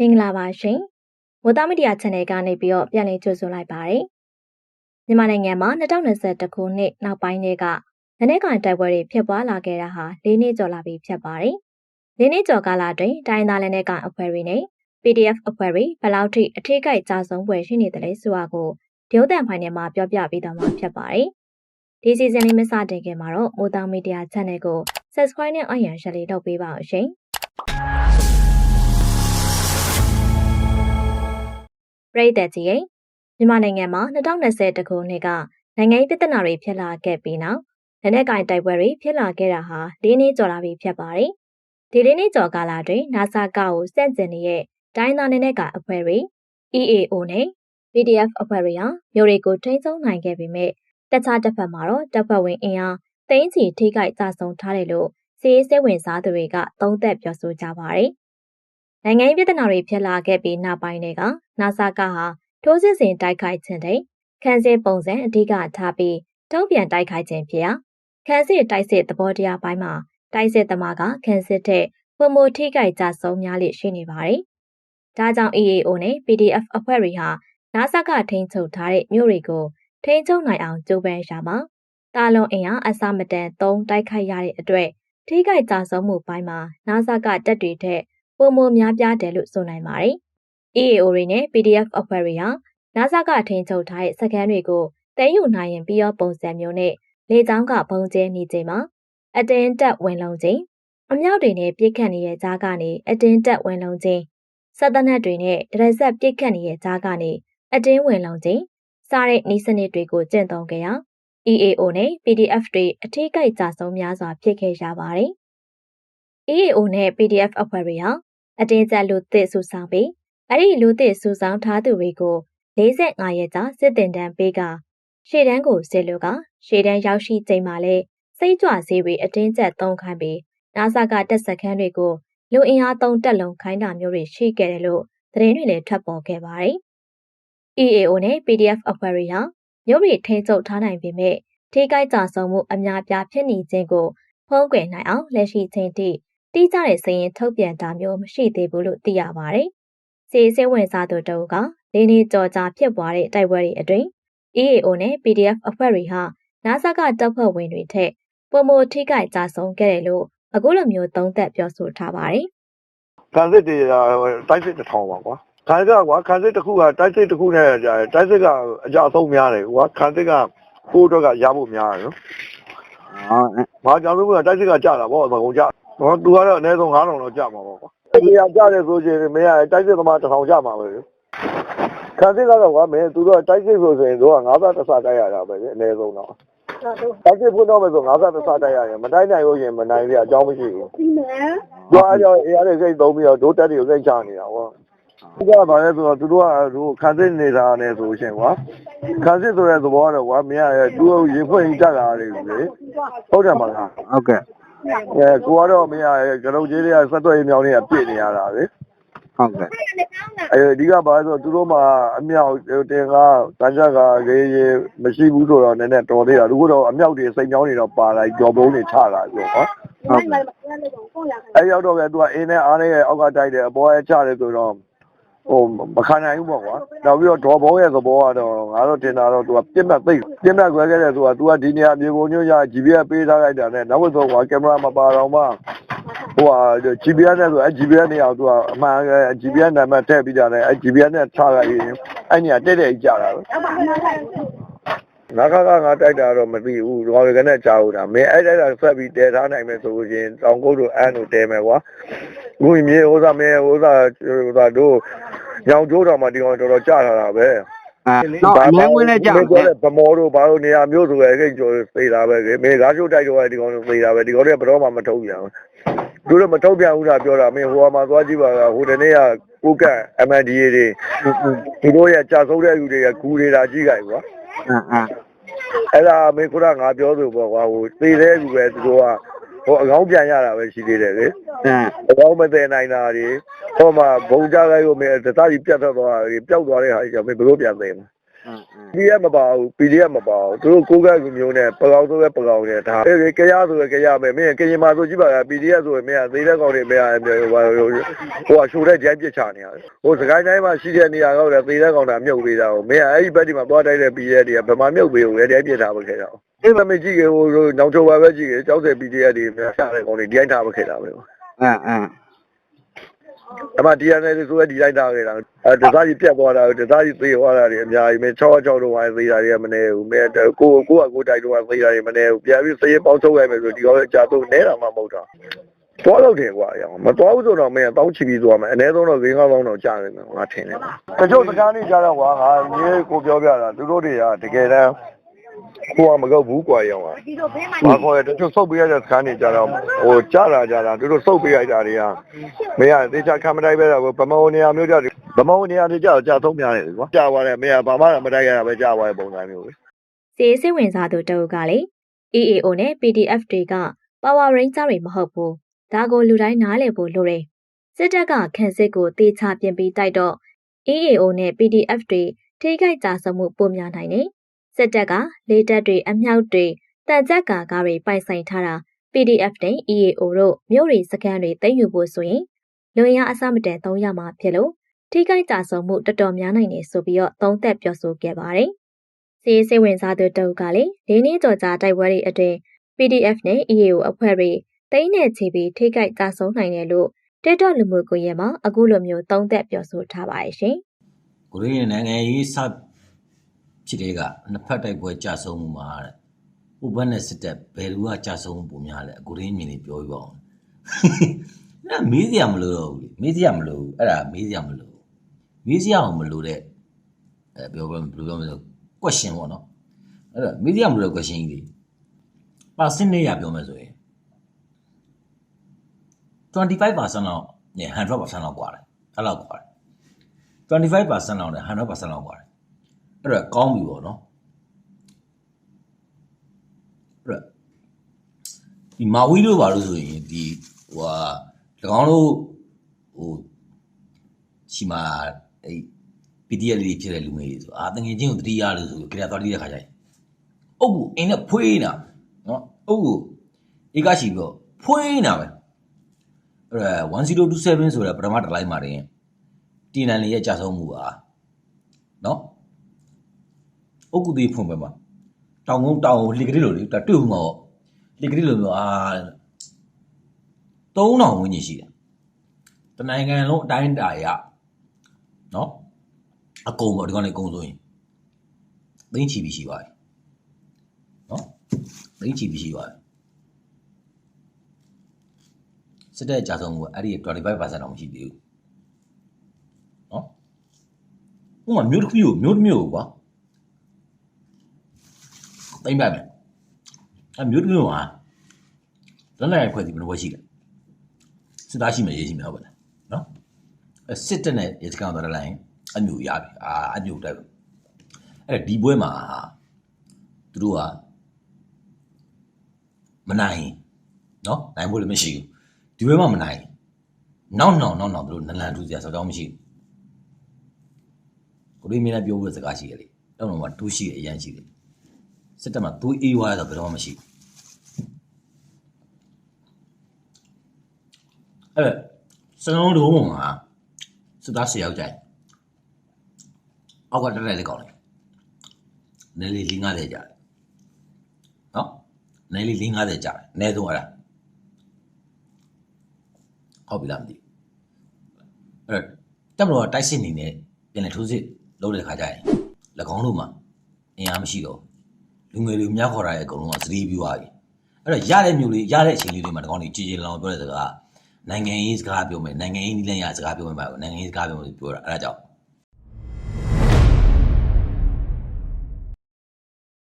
မင်္ဂလာပါရှင်။မိုးသားမီဒီယာ channel ကနေပြီးတော့ပြန်လည်ကြိုဆိုလိုက်ပါရစေ။မြန်မာနိုင်ငံမှာ2021ခုနှစ်နောက်ပိုင်းတွေကနိုင်ငံကန်တိုက်ပွဲတွေဖြစ်ပွားလာခဲ့တာဟာ၄နှစ်ကျော်လာပြီဖြစ်ပါတယ်။၄နှစ်ကျော်ကာလအတွင်းတိုင်းသားလက်နက်ကန်အဖွဲ့တွေနဲ့ PDF အဖွဲ့တွေဘယ်လောက်ထိအထိကိကြဆုံးပွဲရှိနေတယ်လဲဆိုတာကိုဒီဥတန်ဖိုင်ထဲမှာပြောပြပေးတော့မှာဖြစ်ပါတယ်။ဒီစီဇန်လေးမစတင်ခင်မှာတော့မိုးသားမီဒီယာ channel ကို subscribe နဲ့အရန်ရှယ်လေးလုပ်ပေးပါအောင်ရှင်။ ပြည်သက်ကြီးရဲ့မြန်မာနိုင်ငံမှာ2020ခုနှစ်ကနိုင်ငံရေးပြဿနာတွေဖြစ်လာခဲ့ပြီးနောက်လက်နက်ကင်တိုက်ပွဲတွေဖြစ်လာခဲ့တာဟာ၄နှစ်ကျော်လာပြီဖြစ်ပါတယ်။ဒီ၄နှစ်ကျော်ကာလတွင် NASA ကိုစန့်ကျင်နေတဲ့တိုင်းသားနယ်ကအဖွဲ့တွေ EAO နဲ့ PDF အဖွဲ့တွေဟာမြို့တွေကိုထိန်းချုပ်နိုင်ခဲ့ပေမဲ့တခြားတစ်ဖက်မှာတော့တပ်ဖွဲ့ဝင်အင်အားသိန်းချီထိခိုက်ကြဆုံးထားတယ်လို့စီးရေးစိတ်ဝင်စားသူတွေကသုံးသပ်ပြောဆိုကြပါတယ်။ နိုင်ငံရေးပြဿနာတွေဖြစ်လာခဲ့ပြီးနောက်ပိုင်းတွေက NASA ကဟာထိုးစစ်ဆင်တိုက်ခိုက်ခြင်းတဲ့ခန်းစစ်ပုံစံအဓိကထားပြီးတုံ့ပြန်တိုက်ခိုက်ခြင်းဖြစ်ရာခန်းစစ်တိုက်စစ်သဘောတရားပိုင်းမှာတိုက်စစ်သမားကခန်းစစ်တဲ့ပုံမထိခိုက်ကြဆုံးများလိရှိနေပါတယ်။ဒါကြောင့် EAO နဲ့ PDF အဖွဲ့တွေဟာ NASA ကထိန်းချုပ်ထားတဲ့မြို့တွေကိုထိန်းချုပ်နိုင်အောင်ကြိုးပမ်းရှာမှာတာလွန်အင်အားအစမတန်သုံးတိုက်ခိုက်ရတဲ့အတွက်ထိခိုက်ကြဆုံးမှုပိုင်းမှာ NASA ကတက်တွေထက် ပုံမများပြားတယ်လို့ဆိုနိုင်ပါတယ်။ EAO တွေနဲ့ PDF အဖွဲ့တွေဟာ NASA ကထိန်းချုပ်ထားတဲ့စခန်းတွေကိုတည်ယူနိုင်ရင်ပြီးရောပုံစံမျိုးနဲ့လေကြောင်းကပုံကျဲနေချိန်မှာအတင်းတက်ဝင်လုံးချင်းအမြောက်တွေနဲ့ပြစ်ခတ်နေတဲ့ကြားကနေအတင်းတက်ဝင်လုံးချင်းစက်တနက်တွေနဲ့ဒရက်ဆက်ပြစ်ခတ်နေတဲ့ကြားကနေအတင်းဝင်လုံးချင်းစားတဲ့ဤစနစ်တွေကိုကျင့်သုံးကြရ EAO နဲ့ PDF တွေအထိကိကြဆုံးများစွာဖြစ်ခဲ့ရပါတယ်။ EAO နဲ့ PDF အဖွဲ့တွေဟာ အတင်းကျပ်လူသစ်စုဆောင်ပြီးအဲ့ဒီလူသစ်စုဆောင်ထားသူတွေကို45ရက်ကြာစစ်တင်တန်းပေးကရှေ့တန်းကိုဆေလူကရှေ့တန်းရောက်ရှိချိန်မှာလဲစိတ်ကြွစေးတွေအတင်းကျပ်သုံးခိုင်းပြီးနာဆာကတက်စခန်းတွေကိုလူအင်အားသုံးတက်လုံးခိုင်းတာမျိုးတွေရှိခဲ့တယ်လို့သတင်းတွေလည်းထွက်ပေါ်ခဲ့ပါတယ်။ EAO နဲ့ PDF အဖွဲ့တွေဟာမြို့တွေထိန်းချုပ်ထားနိုင်ပေမဲ့ထိခိုက်ကြဆုံးမှုအများပြားဖြစ်နေခြင်းကိုဖုံးကွယ်နိုင်အောင်လက်ရှိချိန်ထိ တိကျတဲ့စည်ရင်ထုတ်ပြန်တာမျိုးမရှိသေးဘူးလို့သိရပါတယ်။စီစင်းဝင်စားသူတို့ကနေနေကြော်ကြားဖြစ်ပွားတဲ့တိုက်ပွဲတွေအတွင်း EAO နဲ့ PDF အဖွဲ့တွေဟာနာဆာကတပ်ဖွဲ့ဝင်တွေထက်ပုံမထိခိုက်ကြဆုံးခဲ့တယ်လို့အခုလိုမျိုးသုံးသပ်ပြောဆိုထားပါတယ်။ခံစစ်တွေတိုက်စစ်တစ်ထောင်ပါကွာ။ခံစစ်ကွာခံစစ်တစ်ခုကတိုက်စစ်တစ်ခုနဲ့တိုက်စစ်ကအကြအဆုံးများတယ်ကွာ။ခံစစ်ကကိုယ့်အတွက်ကရဖို့များတယ်နော်။ဟာ။ဘာကြောင့်လို့တိုက်စစ်ကကြတာပေါ့အကုန်ကြ။ ဟောသူကတော့အနည်းဆုံး9000တော့ကြမှာပေါ့ကွာ။နေရာကြတယ်ဆိုရင်မင်းကတိုက်စစ်သမား1000ကြမှာပဲ။ခံစစ်ကတော့ကွာမင်းသူတို့တိုက်စစ်ဆိုရင်တို့က90တဆတိုက်ရတာပဲလေအနည်းဆုံးတော့တိုက်စစ်ဖွင့်တော့မယ်ဆို90တဆတိုက်ရတယ်မတိုက်နိုင်လို့ရင်မနိုင်ရအကြောင်းမရှိဘူး။ဒီမဲ့။ကြွားကြောင့်အေးရတဲ့စိတ်သုံးပြီးတော့ဒိုးတက်တွေကိုစိတ်ချနေတာကွာ။ဒီကဘာလဲဆိုတော့သူတို့ကသူခံစစ်နေတာနဲ့ဆိုရှင်ကွာခံစစ်ဆိုတဲ့သဘောကတော့ကွာမင်းကသူ့ရေဖွင့်တက်လာတယ်လေဟုတ်တယ်မလားဟုတ်ကဲ့ အဲကိုကတော့မင်းကကလုံးကြီးတွေကဆက်သွယ်ရေးမြောင်းတွေကပြည့်နေရတာလေဟုတ်ကဲ့အဲဒီကဘာလဲဆိုတော့သူတို့မှာအမြောက်တင်ကားတန်ကြကရေးရေးမရှိဘူးဆိုတော့နည်းနည်းတော်သေးတာသူကတော့အမြောက်တွေစိတ်မြောင်းတွေတော့ပါလာကြော်ပုံးတွေချလာဆိုတော့ဟုတ်ကဲ့အဲရောက်တော့ပဲသူကအင်းနဲ့အားနဲ့အောက်ကတိုက်တယ်အပေါ်အဲချတယ်ဆိုတော့ ဟိုမခံနိုင်ဘူးပေါ့ကွာနောက်ပြီးတော့ဒေါ်ဘုံရဲ့သဘောကတော့ငါတို့တင်တာတော့သူကပြစ်မှတ်သိပြစ်မှတ်ခွဲခဲ့တယ်သူကသူကဒီနေရာမြေပုံညွှန်းရ GPS ပေးထားလိုက်တာနဲ့နောက်ဘက်ဆုံးကကင်မရာမပါတော့မှဟိုဟာ GPS နဲ့ဆိုအဲ GPS နေအောင်သူကအမှန် GPS နံပါတ်ထည့်ပြီးတာနဲ့အဲ GPS နဲ့ထားလိုက်ရင်အဲ့နေရာတက်တက်ကြတာပဲ ငါကကငါတိုက်တာတော့မသိဘူး။တော်ရယ်ကနေကြားဦးတာ။မင်းအဲ့ဒါဆက်ပြီးတည်ထားနိုင်မယ်ဆိုလို့ချင်းတောင်ကုတ်တို့အန်းတို့တဲမယ်ကွာ။ငွေမြေဥစားမင်းဥစားဥစားတို့ညောင်ကျိုးတော်မှာဒီကောင်တော်တော်ကြာလာတာပဲအဲတော့အများဝင်လဲကြောက်တယ်ဗမောတို့ဘာလို့နေရာမျိုးဆိုရဲအဲ့ကျော်သေးတာပဲမင်းကားချိုးတိုက်တော့ဒီကောင်သေးတာပဲဒီကောင်တွေကဘယ်တော့မှမထုတ်ပြန်ဘူးသူတို့မထုတ်ပြန်ဘူးလားပြောတာမင်းဟိုမှာသွားကြည့်ပါကဟိုတနေ့ကကိုကတ် MNDA တွေသူတို့ရဲ့ကြာဆုံးတဲ့လူတွေကဂူနေတာကြီးကြိုက်ကွာအာအာ အဲ့ဒါမင်းခုနငါပြောဆိုပေါ့ကွာဟိုသေတဲ့လူပဲသူတို့ကဟိုအကောင်းပြန်ရတာပဲရှိသေးတယ်လေအကောင်းမသိနိုင်တာတွေဟိုမှာဘုံကြလိုက်လို့မင်းတသားကြီးပြတ်သွားတာတွေပျောက်သွားတဲ့ဟာကြီးကမင်းဘယ်လိုပြန်သိမလဲအင်းအင်း PDF မပါဘူး PDF မပါဘူးသူတို့ကိုးကန့်လူမျိုးနဲ့ပကောက်ဆိုပဲပကောက်နဲ့ဒါအေးကြရဆိုပဲကြရမယ်မင်းကရင်မာဆိုကြည့်ပါလား PDF ဆိုရင်မင်းကသေးတဲ့ကောင်တွေမင်းကဟိုဟိုဟိုရှိုးတဲ့ကြိုင်းပစ်ချနေရတယ်ဟိုစကိုင်းတိုင်းမှာရှိတဲ့နေရာကောက်တယ်သေးတဲ့ကောင်တာမြုပ်ပေးတာကိုမင်းကအဲ့ဒီဘက်ဒီမှာသွားတိုက်တဲ့ PDF တွေကဘယ်မှာမြုပ်ပေးဘူးလဲကြိုင်းပစ်ထားပခဲ့တာအဲ့မမကြည့်ကြဟိုနောက်ကျော်ပါပဲကြည့်ကြကြောက်တဲ့ PDF တွေများရှာတဲ့ကောင်တွေကြိုင်းထားပခဲ့တာပဲအင်းအင်း အမ DNA ဆိုရဲဒီတိုင်းထားခဲ့တာအဲတစားကြီးပြတ်သွားတာတစားကြီးသေသွားတာတွေအများကြီးမင်း6 6တော့ဝိုင်းသေးတာတွေကမနေဘူးမင်းကိုကိုကိုကကိုတိုက်တော့သေတာတွေမနေဘူးပြန်ပြီးသေပေါင်းထုတ်ရမယ်ဆိုဒီကောင်အကြတော့နဲတာမှမဟုတ်တာသွားလို့တယ်ကွာရောမသွားဘူးဆိုတော့မင်းတောင်းချီပြီးသွားမယ်အနည်းဆုံးတော့၅000တော့ကြာနေမှာငါထင်တယ်တချို့စကားလေးကြားတော့ကွာငါမြေကိုပြောပြတာသူတို့တွေကတကယ်တမ်း ကိုကမကုတ်ဘူးကွာရောဘာခေါ်ရတချို့စုပ်ပေးရတဲ့စကားတွေကြားတော့ဟိုကြားတာကြားတာသူတို့စုပ်ပေးရတာတွေကမင်းကသေချာခံမတိုက်ပဲတော့ဗမောနေရာမျိုးကြဗမောနေရာတွေကြတော့ကြာသုံးများတယ်ကွာကြာသွားတယ်မင်းကဘာမှမတိုက်ရတာပဲကြာသွားတဲ့ပုံစံမျိုးပဲစီရေးစိတ်ဝင်စားသူတအုပ်ကလည်း EAO နဲ့ PDF တွေက Power Ranger တွေမဟုတ်ဘူးဒါကိုလူတိုင်းနားလည်ဖို့လိုတယ်စစ်တပ်ကခန့်စစ်ကိုတေချပြင်ပြီးတိုက်တော့ EAO နဲ့ PDF တွေထိခိုက်ကြဆုံးမှုပိုများနိုင်တယ် စစ်တပ်ကလေတပ်တွေအမြောက်တွေတန်ကြပ်ကာကားတွေပိုင်ဆိုင်ထားတာ PDF နဲ့ EAO တို့မြို့တွေစကန်တွေသိမ်းယူဖို့ဆိုရင်လူရင်းအစမတန်3ရမှာဖြစ်လို့ထိခိုက်ကြဆုံးမှုတော်တော်များနိုင်နေဆိုပြီးတော့သုံးသက်ပြောဆိုခဲ့ပါတယ်။စီရေးစိတ်ဝင်စားသူတအုပ်ကလည်း၄နှစ်ကျော်ကြာတိုက်ပွဲတွေအတွင်း PDF နဲ့ EAO အဖွဲ့တွေတိမ့်နဲ့ချီပြီးထိခိုက်ကြဆုံးနိုင်တယ်လို့ TikTok လူမှုကွန်ရက်မှာအခုလိုမျိုးသုံးသက်ပြောဆိုထားပါတယ်ရှင်။ကိုရင်းနိုင်ငံရေးစ ဖြစ်တဲ့ကနှစ်ဖက်တိုက်ပွဲကြာဆုံးမှုမှာတဲ့ဥပနဲ့စစ်တပ်ဘယ်လူကကြာဆုံးမှုပုံများလဲကိုရင်းမြင်နေပြောပြပါအောင်အဲ့ဒါမေးစရာမလိုတော့ဘူးလေမေးစရာမလိုဘူးအဲ့ဒါမေးစရာမလိုဘူးမေးစရာအောင်မလိုတဲ့အဲပြောဘယ်လိုပြောမလဲ question ပေါ့နော်အဲ့ဒါမေးစရာမလိုတဲ့ question ကြီးတွေပါစနေရပြောမယ်ဆိုရင်25%လောက်ည100%လောက်กว่าတယ်အဲ့လောက်กว่าတယ် 25%လောက်နဲ့100%လောက်ပါတယ် အဲ့တော့ကောင်းပြီပေါ့နော်အဲ့တော့ဒီမာဝီတို့ဘာလို့ဆိုရင်ဒီဟိုဟာ၎င်းတို့ဟိုရှိမှာအဲ့ PDF လေးဖြစ်တဲ့လူမျိုးတွေဆိုအာတငယ်ချင်းကိုတတိယလို့ဆိုကြရသွားတိတဲ့ခါကျရင်အုပ်ကိုအင်းနဲ့ဖွေးနေတာနော်အုပ်ကိုဧကရှိပြီးတော့ဖွေးနေတာပဲအဲ့ဒါ1027ဆိုတဲ့ပထမတစ်လိုက်မှာတင်တီနန်လေးရဲ့ကြာဆုံးမှုပါနော် အုတ်ကူသေးဖွင့်ပဲမှာတောင်ကုန်းတောင်လီကလေးလိုလေတွေ့ဦးမှာပေါ့လီကလေးလိုမျိုးအာ3000ဝန်းကျင်ရှိတယ်တနိုင်ငံလုံးအတိုင်းတာရနော်အကုန်ပေါ့ဒီကောင်လေးအကုန်ဆိုရင်သိန်းချီပြီးရှိပါပြီနော်သိန်းချီပြီးရှိပါပြီစစ်တဲ့ကြာဆုံးမှုကအဲ့ဒီ25%တော့မရှိသေးဘူးနော်ဥပမာမျိုးတစ်ခုကိုမျိုးတစ်မျိုးကို ကွာတိမ့်ပါမယ်အဲမျိုးတစ်မျိုးဟာလက်လိုက်ခွဲစီဘယ်လိုပဲရှိလဲစစ်သားရှိမယ်ရေးရှိမယ်ဟုတ်ပါလားနော်အဲစစ်တပ်နဲ့ရေစကန်တော့လည်းလိုက်အမျိုးရပြီအာအမျိုးတိုက်အဲ့ဒီပွဲမှာသူတို့ကမနိုင်နော်နိုင်ဖို့လည်းမရှိဘူးဒီပွဲမှာမနိုင်နောက်နောက်နောက်နောက်သူတို့နလန်ထူစရာစောကြောင်းမရှိဘူးကိုရီးမင်းလည်းပြောဖို့စကားရှိတယ်လေတော့တော့မှတူးရှိတယ်အရန်ရှိတယ် စစ်တပ်မှာသွေးအေးွားဆိုဘယ်တော့မှမရှိအဲ့စလုံးလုံးကစစ်သား၁၀ယောက်ကြိုက်အောက်ကတက်လိုက်လေကောင်းလေနယ်လီ50ကြတယ်နော်နယ်လီ50ကြတယ်အနည်းဆုံးအဲ့ဒါဟုတ်ပြီလားမသိဘူးအဲ့တက်မလို့တိုက်စစ်နေနဲ့ပြန်လေထိုးစစ်လုပ်တဲ့ခါကျရင်၎င်းတို့မှာအင်အားမရှိတော့ လူငယ်တွေများခေါ်တာရဲ့အကုန်လုံးကသတိပြုသွားပြီအဲ့တော့ရတဲ့မျိုးလေးရတဲ့အချိန်လေးတွေမှာဒီကောင်တွေကြည်ကြည်လောင်ပြောတဲ့စကားနိုင်ငံရေးစကားပြောမယ်နိုင်ငံရေးနည်းလမ်းရစကားပြောမယ်ပါနိုင်ငံရေးစကားပြောမယ်ပြောတာအဲ့ဒါကြောင့်